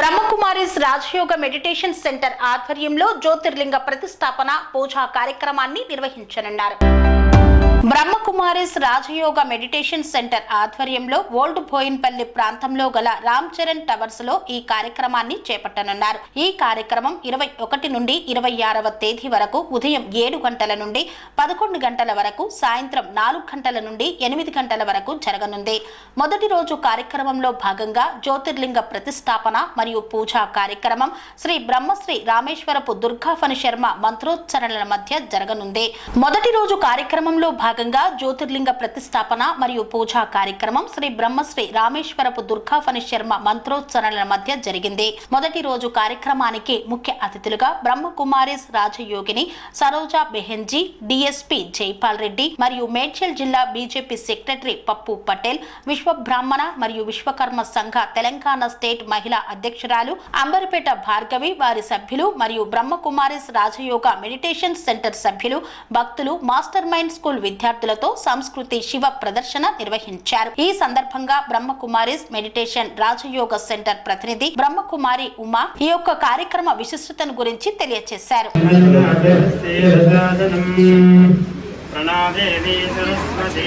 బ్రహ్మకుమారిస్ రాజయోగ meditation centre ఆధ్వర్యంలో జ్యోతిర్లింగ ప్రతిష్టాపన పూజా కార్యక్రమాన్ని నిర్వహించనున్నారు. బ్రహ్మకుమారిస్ రాజయోగ మెడిటేషన్ సెంటర్ ఆధ్వర్యంలో ఓల్డ్ బోయిన్పల్లి ప్రాంతంలో గల రామ్ చరణ్ టవర్స్లో ఈ కార్యక్రమాన్ని చేపట్టనున్నారు. ఈ కార్యక్రమం ఇరవై ఒకటి నుండి ఇరవై ఆరవ తేదీ వరకు ఉదయం ఏడు గంటల నుండి పదకొండు గంటల వరకు సాయంత్రం నాలుగు గంటల నుండి ఎనిమిది గంటల వరకు జరగనుంది. మొదటి రోజు కార్యక్రమంలో భాగంగా జ్యోతిర్లింగ ప్రతిష్టాపన మరియు పూజా కార్యక్రమం శ్రీ బ్రహ్మశ్రీ రామేశ్వరపు దుర్గాఫణి శర్మ మంత్రోచ్చరణల మధ్య జరగనుంది. మొదటి రోజు కార్యక్రమంలో భాగంగా భాగంగా జ్యోతిర్లింగ ప్రతిష్టాపన మరియు పూజా కార్యక్రమం శ్రీ బ్రహ్మశ్రీ రామేశ్వరపు దుర్గా ఫణి శర్మ మంత్రోచ్చరణల మధ్య జరిగింది. మొదటి రోజు కార్యక్రమానికి ముఖ్య అతిథులుగా బ్రహ్మకుమారిస్ రాజయోగిని సరోజా బెహెన్జీ డిఎస్పి జైపాల్ రెడ్డి మరియు మేడ్చల్ జిల్లా బీజేపీ సెక్రటరీ పప్పు పటేల్ విశ్వ బ్రాహ్మణ మరియు విశ్వకర్మ సంఘ తెలంగాణ స్టేట్ మహిళా అధ్యక్షురాలు అంబరిపేట భార్గవి వారి సభ్యులు మరియు బ్రహ్మకుమారిస్ రాజయోగ మెడిటేషన్ సెంటర్ సభ్యులు భక్తులు మాస్టర్ మైండ్ స్కూల్ విద్యార్థులతో సంస్కృతి శివ ప్రదర్శన నిర్వహించారు. ఈ సందర్భంగా బ్రహ్మకుమారిస్ మెడిటేషన్ రాజయోగ సెంటర్ ప్రతినిధి బ్రహ్మకుమారి ఉమా ఈ యొక్క కార్యక్రమ విశిష్టతను గురించి తెలియజేశారు ప్రణాదేవి సరస్వతి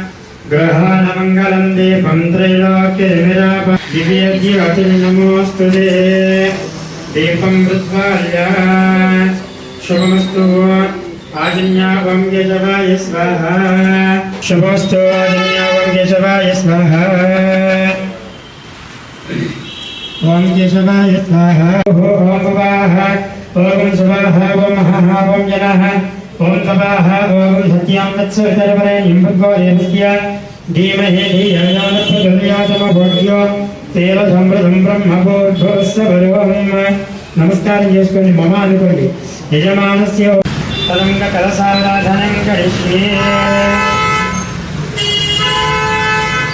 గ్రహాణమంగళం దీపం త్రైలోక్యమిరాప దివ్యజ్యోతి నమోస్తు దీపం ప్రజ్వాల్య శుభమస్తు ఆజన్యావం యజవాయ స్వాహ శుభస్తు ఆజన్యావం యజవాయ స్వాహ ఓం కేశవాయ స్వాహ ఓం స్వాహ ఓం స్వాహ ఓం ఓం సవాహ ఓం సత్యం తత్సవితర్వరేణ్యం భగవదేవస్య ధీమహి ధియో యో న తేన సంవృతం బ్రహ్మభూర్భువస్య వరోహం నమస్కారం చేసుకోండి మమ అనుకోండి। యజమానస్య కలసారాధనం కరిష్యే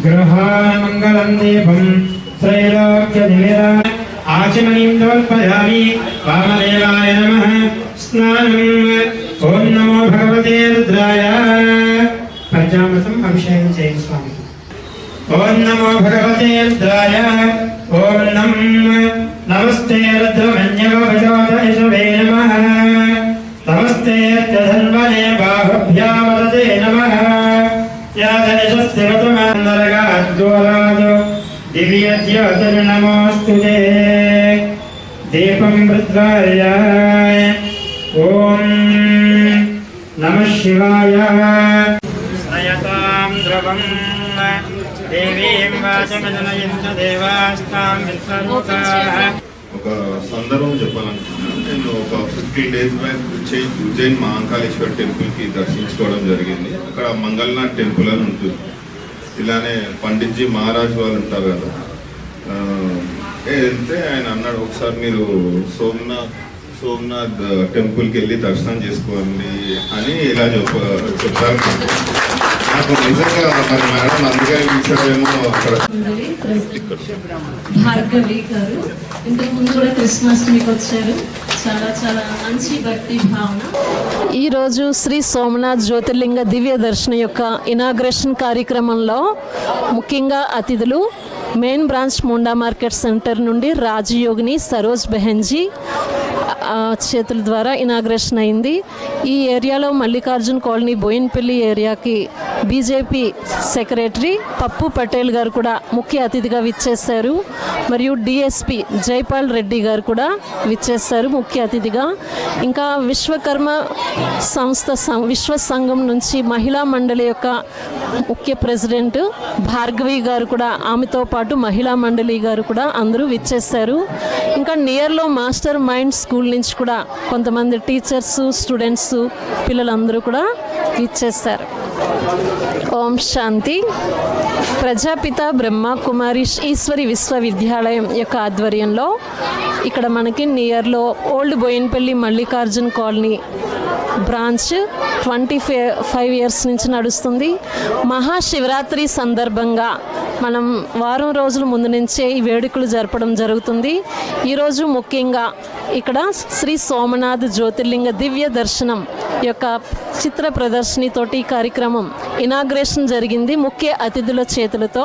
ग्रहान्मङ्गलम् दीपम् त्रैलोक्यधिरा आचमनीम् तोल्पयामि वामदेवाय नमः। स्नानम् ॐ नमो भगवते रुद्राय। पञ्चामृतम् अभिषेकम् चेत् स्वामि। ॐ नमो भगवते रुद्राय। ॐ नम्। नमस्ते रुद्रमन्यव नमः। नमस्ते धन्वने बाहुभ्यावदते नमः। या धनिषस्तिवतमः ज्वालाजो दिव्यज्योतिर्नमोऽस्तु ते। दीपं ఒక సందర్భం చెప్పాలనుకున్నాను నేను ఒక fifteen days back Ujjain Ujjain టెంపుల్కి దర్శించుకోవడం జరిగింది. అక్కడ మంగళనాథ్ టెంపుల్ అని ఉంటుంది. ఇలానే పండిత్జీ మహారాజ్ వాళ్ళు ఉంటారు కదా. వెళ్తే ఆయన అన్నాడు ఒకసారి మీరు సోమనాథ్ సోమనాథ్ టెంపుల్కి వెళ్ళి దర్శనం చేసుకోండి అని ఇలా చెప్ప చెప్తారు నాకు నిజంగా మరి మేడం అందుకని పిలిచారేమో అక్కడ. సుందరి భార్గవి గారు ఇంతకు ముందు కూడా కృష్ణాష్టమికి వచ్చారు. చాలా చాలా మంచి భక్తి భావన. ఈరోజు శ్రీ సోమనాథ్ జ్యోతిర్లింగ దివ్య దర్శన యొక్క ఇనాగ్రేషన్ కార్యక్రమంలో ముఖ్యంగా అతిథులు main branch Munda market centre నుండి రాజయోగిని సరోజ్ బెహెన్జీ చేతుల ద్వారా ఇనాగ్రేషన్ అయింది. ఈ ఏరియాలో మల్లికార్జున్ కాలనీ బోయిన్పల్లి ఏరియాకి బీజేపీ సెక్రటరీ పప్పు పటేల్ గారు కూడా ముఖ్య అతిథిగా విచ్చేశారు. మరియు డిఎస్పి జైపాల్ రెడ్డి గారు కూడా విచ్చేశారు ముఖ్య అతిథిగా. ఇంకా విశ్వకర్మ సంస్థ విశ్వ సంఘం నుంచి మహిళా మండలి యొక్క ముఖ్య ప్రెసిడెంట్ భార్గవి గారు కూడా ఆమెతో పాటు మహిళా మండలి గారు కూడా అందరూ విచ్చేశారు. ఇంకా నియర్లో మాస్టర్ మైండ్స్ స్కూల్ నుంచి కూడా కొంతమంది టీచర్స్ స్టూడెంట్స్ పిల్లలందరూ కూడా ఇచ్చేస్తారు. ఓం శాంతి. ప్రజాపిత బ్రహ్మ కుమారి ఈశ్వరి విశ్వవిద్యాలయం యొక్క ఆధ్వర్యంలో ఇక్కడ మనకి నియర్లో old Boinpally Mallikarjun colony branch twenty five years నుంచి నడుస్తుంది. మహాశివరాత్రి సందర్భంగా మనం వారం రోజుల ముందు నుంచే ఈ వేడుకలు జరపడం జరుగుతుంది. ఈరోజు ముఖ్యంగా ఇక్కడ శ్రీ సోమనాథ్ జ్యోతిర్లింగ దివ్య దర్శనం యొక్క చిత్ర ప్రదర్శనతోటి ఈ కార్యక్రమం ఇనాగ్రేషన్ జరిగింది. ముఖ్య అతిథుల చేతులతో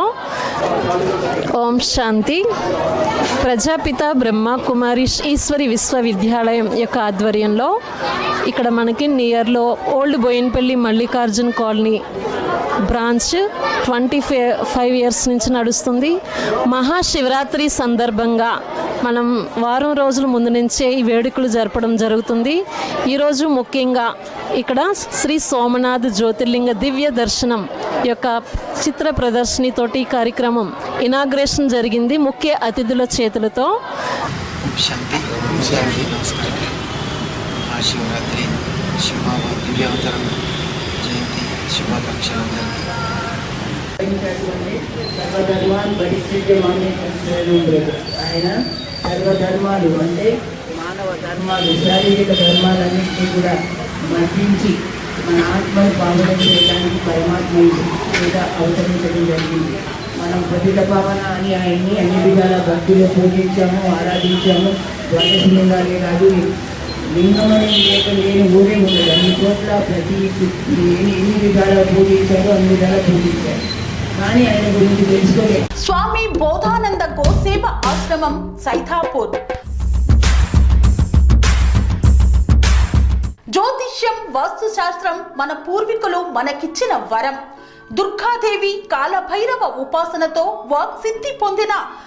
ఓం శాంతి. ప్రజాపిత బ్రహ్మ కుమారి ఈశ్వరి విశ్వవిద్యాలయం యొక్క ఆధ్వర్యంలో ఇక్కడ మనకి నియర్లో old Boinpally Mallikarjun colony branch twenty five years నుంచి నడుస్తుంది. మహాశివరాత్రి సందర్భంగా మనం వారం రోజుల ముందు నుంచే ఈ వేడుకలు జరపడం జరుగుతుంది. ఈరోజు ముఖ్యంగా ఇక్కడ శ్రీ సోమనాథ్ జ్యోతిర్లింగ దివ్య దర్శనం యొక్క చిత్ర ప్రదర్శనతోటి ఈ కార్యక్రమం ఇనాగ్రేషన్ జరిగింది. ముఖ్య అతిథుల చేతులతో శివరాత్రి శాంతి సర్వధర్మాలు పరిస్థిత్యమాన్ని ఆయన సర్వధర్మాలు అంటే మానవ ధర్మాలు శారీరక ధర్మాలన్నింటినీ కూడా మర్పించి మన ఆత్మను పావనం చేయడానికి పరమాత్మ కూడా అవతరించడం జరిగింది మనం ప్రతిట పావన అని ఆయన్ని అన్ని విధాల భక్తిలో పూజించాము ఆరాధించాము ద్వాదశ లింగాలే కాదు లింగం లేక లేని ఊరే ఉండదు అన్ని చోట్ల ప్రతి ఎన్ని ఎన్ని విధాలుగా పూజించారో అన్ని విధాలుగా పూజించారు కానీ ఆయన గురించి తెలుసుకోలేదు. స్వామి బోధానంద గోసేవ ఆశ్రమం సైథాపూర్ జ్యోతిష్యం వాస్తుశాస్త్రం మన పూర్వీకులు మనకిచ్చిన వరం. దుర్గాదేవి కాలభైరవ ఉపాసనతో వాక్సిద్ధి పొందిన